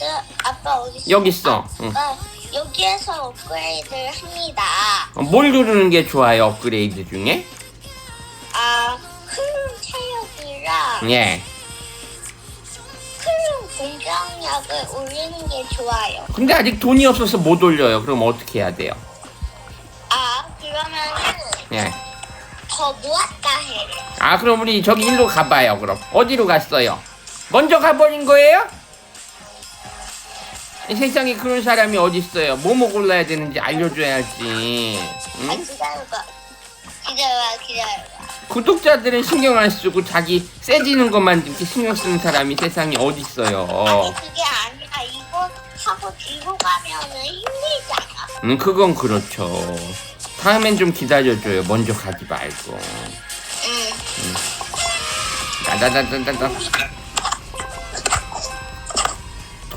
업그레이드 아빠 어디 있어? 여기 있어. 응. 여기에서 업그레이드를 합니다. 어, 뭘 누르는 게 좋아요 업그레이드 중에? 아큰 체력이랑 예. 큰 공격력을 올리는 게 좋아요. 근데 아직 돈이 없어서 못 올려요. 그럼 어떻게 해야 돼요? 아 그러면은 예. 더 모았다 해. 아 그럼 우리 저기 일로 가봐요. 그럼 어디로 갔어요? 먼저 가버린 거예요? 이 세상에 그런 사람이 어디 있어요? 뭐뭐 골라야 되는지 알려줘야지. 아 응? 기다려봐. 기다려봐 기다려봐. 구독자들은 신경 안 쓰고 자기 세지는 것만 이렇게 신경 쓰는 사람이 세상에 어디 있어요? 아니 그게 아니라 이거 하고 들고 가면은 힘들잖아. 음 그건 그렇죠. 다음엔 좀 기다려줘요. 먼저 가지 말고. 응. 따다다다다다.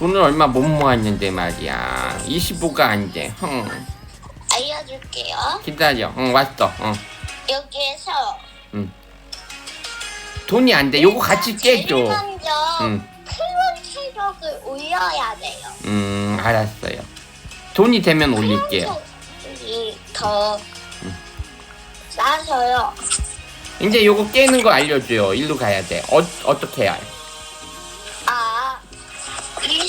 돈을 얼마 못 모았는데 말이야. 25가 안 돼. 응. 알려줄게요. 기다려. 응, 왔어. 응. 여기에서 돈이 안 돼. 요거 같이 제일 깨줘. 먼저 응. 클론 체력을 올려야 돼요. 음, 알았어요. 돈이 되면 올릴게요. 이더 싸서요. 이제 요거 깨는 거 알려줘요. 일로 가야 돼. 어, 어떻게 해야 해?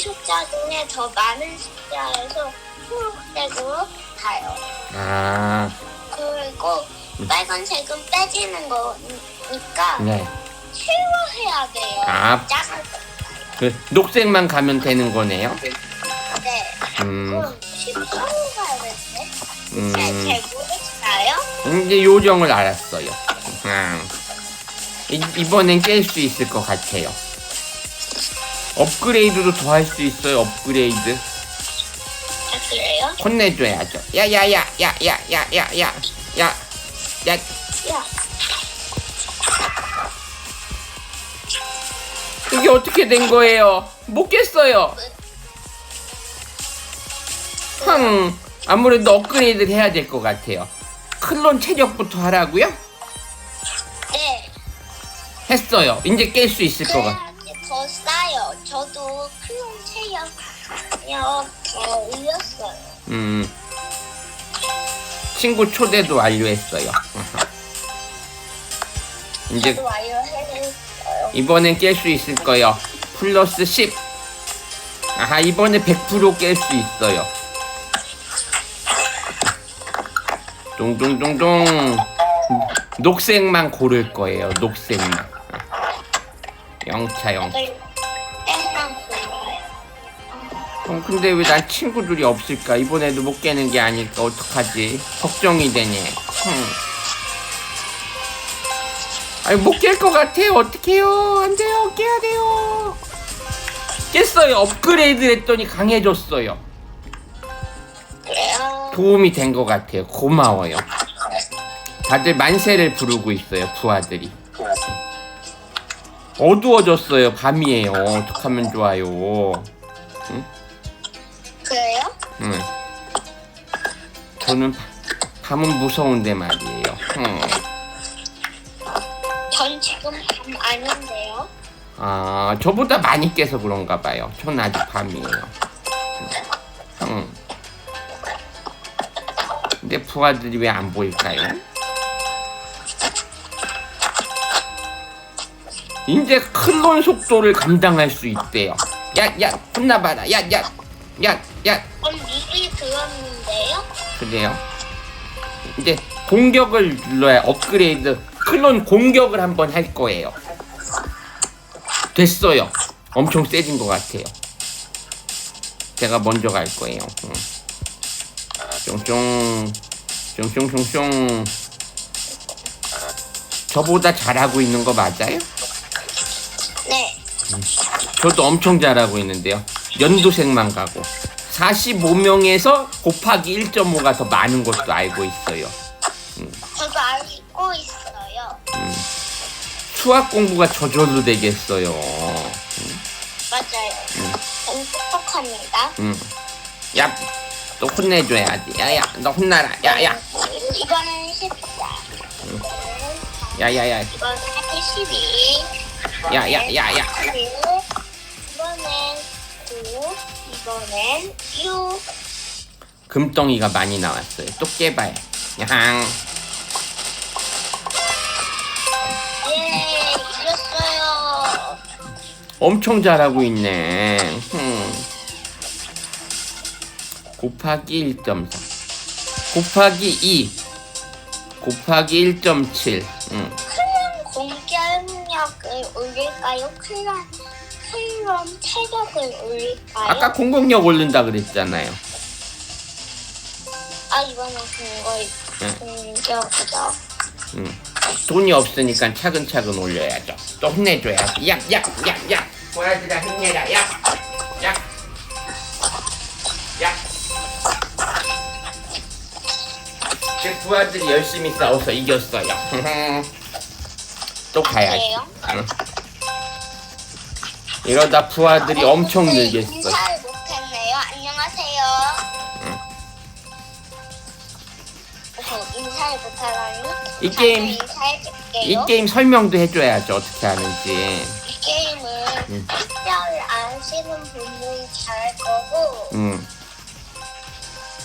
숫자 중에 더 많은 숫자에서 초록색으로 가요. 아, 그리고 빨간색은 빼지는 거니까 네. 채워해야 돼요. 아. 작은 거. 그 녹색만 가면 되는 거네요. 네. 음, 그럼 13호 가야 되는데? 음. 잘, 잘 모르겠어요? 이제 요령을 알았어요. 음. 이, 이번엔 깰 수 있을 것 같아요. 업그레이드도 더 할 수 있어요. 업그레이드. 아, 그래요? 혼내줘야죠. 야야야 야 야 야 야 야 야. 야. 야, 이게 어떻게 된 거예요? 못 깼어요. 흥. 아무래도 업그레이드를 해야 될 것 같아요. 클론 체력부터 하라고요? 네. 했어요. 이제 깰 수 있을 것 같아요. 더 올렸어요. 음. 친구 초대도 완료했어요. 이제 저도. 이번엔 깰 수 있을 거요. 플러스 10. 아하, 이번에 100%깰 수 있어요. 둥둥둥둥. 녹색만 고를 거예요. 녹색만. 영차 영. 이걸 땡 어, 근데 왜 난 친구들이 없을까? 이번에도 못 깨는 게 아닐까? 어떡하지? 걱정이 되네. 흠. 아니, 못 깰 것 같아요. 어떡해요? 안 돼요. 깨야 돼요. 깼어요. 업그레이드 했더니 강해졌어요. 도움이 된 것 같아요. 고마워요. 다들 만세를 부르고 있어요. 부하들이. 어두워졌어요. 밤이에요. 어떡하면 좋아요. 응. 저는 바- 밤은 무서운데 말이에요. 응. 전 지금 밤 아닌데요. 아, 저보다 많이 깨서 그런가 봐요. 전 아직 밤이에요. 응. 근데 부하들이 왜 안 보일까요? 이제 클론 속도를 감당할 수 있대요. 야, 야, 혼나봐라. 야, 야, 야, 야. 그럼 미리 들었는데요? 그래요. 이제 공격을 눌러야 업그레이드 클론 공격을 한번 할 거예요. 됐어요. 엄청 세진 것 같아요. 제가 먼저 갈 거예요. 응. 쫑쫑 쫑쫑쫑쫑 저보다 잘하고 있는 거 맞아요? 네. 저도 엄청 잘하고 있는데요. 연두색만 가고 45명에서 곱하기 1.5가 더 많은 것도 알고 있어요. 저도 알고 있어요. 수학 공부가 저절로 되겠어요. 맞아요. 전 똑똑합니다. 응. 야, 또 혼내줘야지. 야야, 너 혼나라. 야야, 이거는 14. 야야야, 이거는 12. 야야야야. 이거는 9. 이번엔 6. 금덩이가 많이 나왔어요. 또 깨봐요. 야항. 예, 이겼어요. 엄청 잘하고 있네. 흠. 곱하기 1.4. 곱하기 2. 곱하기 1.7. 음. 클론 공격력을 올릴까요? 클 론, 클론 체력을 올릴까요? 아까 공격력 오른다 그랬잖아요. 아, 이번엔 응. 공격이다. 음. 돈이 없으니까 차근차근 올려야죠. 또 혼내줘야지. 야, 야, 야, 야. 보아들아 힘내라. 야, 야, 야. 제 부하들이 열심히 싸워서 이겼어요. 또 가야지. 그래요? 응. 이러다 부하들이 엄청 네, 늘겠어. 인사를 못했네요. 안녕하세요. 응. 어, 인사를 못하다니? 이 게임- 인사해줄게요. 이 게임 설명도 해줘야죠. 어떻게 하는지. 이 게임은 응. 숫자를 아시는 분들이 잘할 거고 음.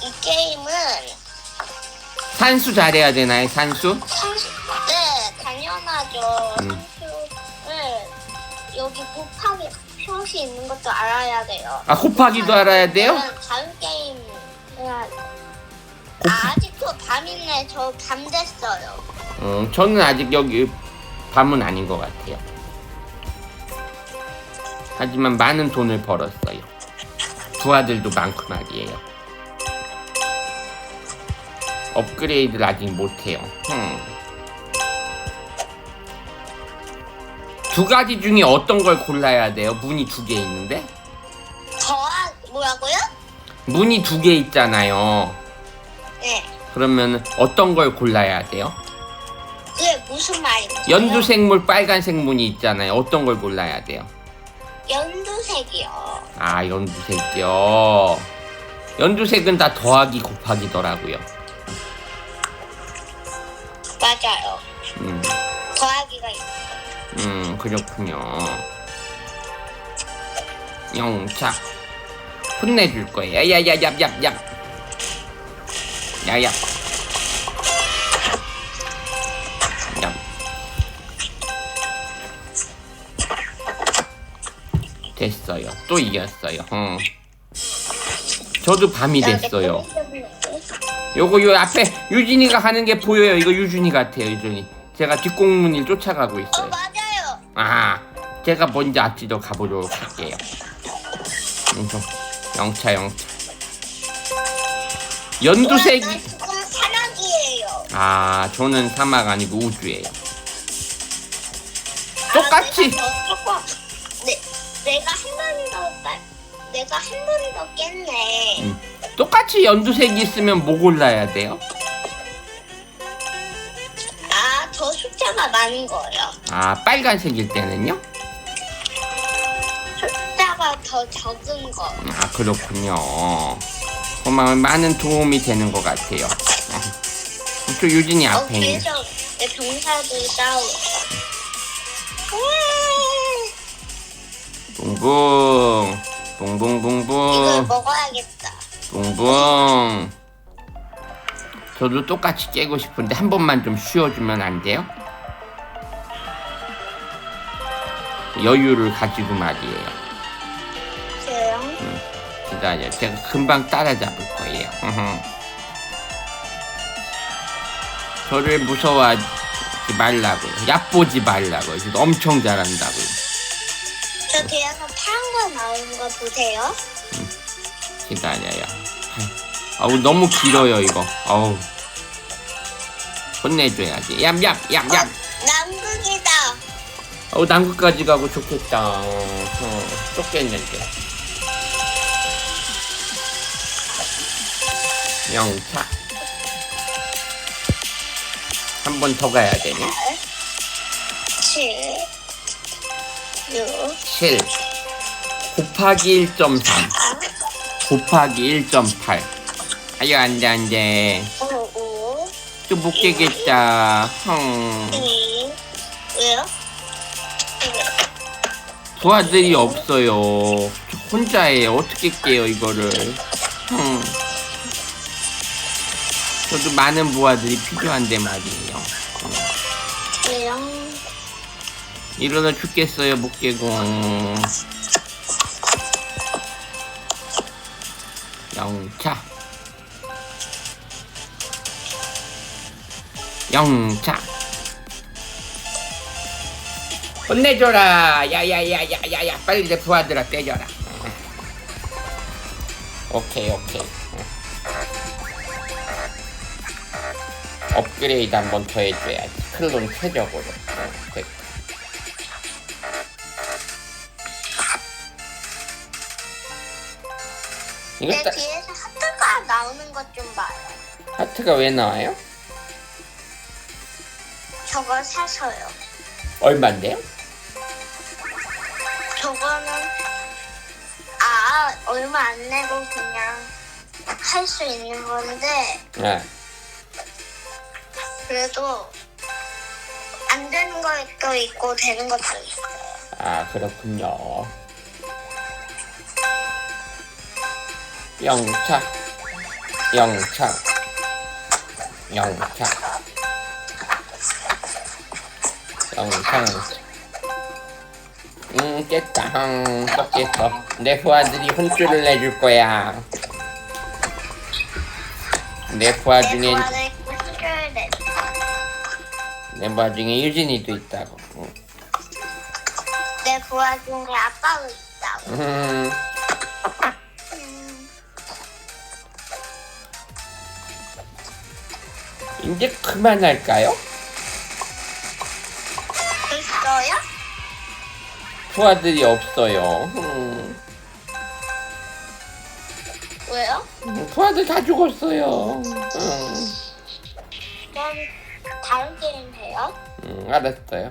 이 게임은 산수 잘해야 되나요? 산수? 선수 네 당연하죠. 음. 여기 곱하기 표시 있는 것도 알아야 돼요. 아 곱하기도 알아야 돼요? 저는 다른 게임 해야 곱- 아, 아직도 밤이네. 저 밤 됐어요. 음, 저는 아직 여기 밤은 아닌 것 같아요. 하지만 많은 돈을 벌었어요. 부하들도 많고 말이에요. 업그레이드를 아직 못해요. 음. 두 가지 중에 어떤 걸 골라야 돼요? 문이 두 개 있는데? 더하 뭐라고요? 문이 두 개 있잖아요. 네. 그러면 어떤 걸 골라야 돼요? 그게 무슨 말인가요? 연두색 물, 빨간색 문이 있잖아요. 어떤 걸 골라야 돼요? 연두색이요. 아, 연두색이요. 연두색은 다 더하기 곱하기더라고요. 맞아요. 음, 더하기가 있어요. 음, 그렇군요. 영차. 혼내줄 거예요. 야야야야야야. 야야. 야. 됐어요. 또 이겼어요. 어. 저도 밤이 됐어요. 요거 요 앞에 유진이가 하는 게 보여요. 이거 유준이 같아요, 유준이. 제가 뒷공문을 쫓아가고 어 있어요. 아, 제가 먼저 앞뒤로 가보도록 할게요. 영차, 영차, 영차. 연두색이. 나 지금 사막이에요. 아, 저는 사막 아니고 우주예요. 똑같이. 아, 네, 내가 한 번 더 빨. 내가 한 번 더 깼네. 음. 똑같이 연두색이 있으면 뭐 골라야 돼요? 아, 더 숫자가 많은 거예요. 아, 빨간색일 때는요? 더 적은 거. 아, 그렇군요. 고마워. 많은 도움이 되는 것 같아요. 어. 저 유진이 어, 앞에 있네. 그래서 내 병사들 싸우고. 붕붕 이걸 붕붕붕붕 먹어야겠다. 붕붕 저도 똑같이 깨고 싶은데 한 번만 좀 쉬어주면 안 돼요? 여유를 가지고 말이에요? 기다려 제가 금방 따라잡을 거예요 저를 무서워하지 말라고요 얕보지 말라고요 지금 엄청 잘한다고요 저 뒤에서 파란 거 나오는 거 보세요. 기다려요. 아우 너무 길어요 이거. 아우 혼내줘야지. 얌얌 얌얌. 어, 남극이다. 아우 남극까지 가고 좋겠다. 어, 쫓겠는데. 영차. 한 번 더 가야 되네. 7, 6, 7 곱하기 1.3 4, 곱하기 1.8 아유 안돼 안돼 5, 5, 또못 깨겠다 헝 2. 왜요? 부하들이 없어요 혼자예요. 어떻게 깨요 이거를? 음. 저도 많은 부하들이 필요한데 말이에요. 그래요. 일어나 죽겠어요 못 깨고. 영차. 영차. 혼내줘라. 야야야야야야. 빨리 내 부하들아 때려라. 오케이 오케이. 업그레이드 한 번 더 해줘야지. 클론 최적으로. 어. 이거 내딱 뒤에서 하트가 나오는 것 좀 봐요. 하트가 왜 나와요? 저거 사서요. 얼마인데요? 저거는 아 얼마 안 내고 그냥 할 수 있는 건데 네. 그래도 안 되는 것도 있고 되는 것도 있어요. 아 그렇군요. 영차, 영차, 영차, 영차, 영차. 음 깼다. 음, 또 깼어. 내 부하들이 혼쭐을 내줄 거야. 내 부하를 꿀을 내. 내 부하 중에 유진이도 있다고. 응. 내 부하 중에 아빠가 있다고. 음. 음, 이제 그만할까요? 있어요? 부하들이 없어요. 음, 왜요? 부하들 다 죽었어요. 음, 그럼 다른 게임 해요? 음, 알았어요.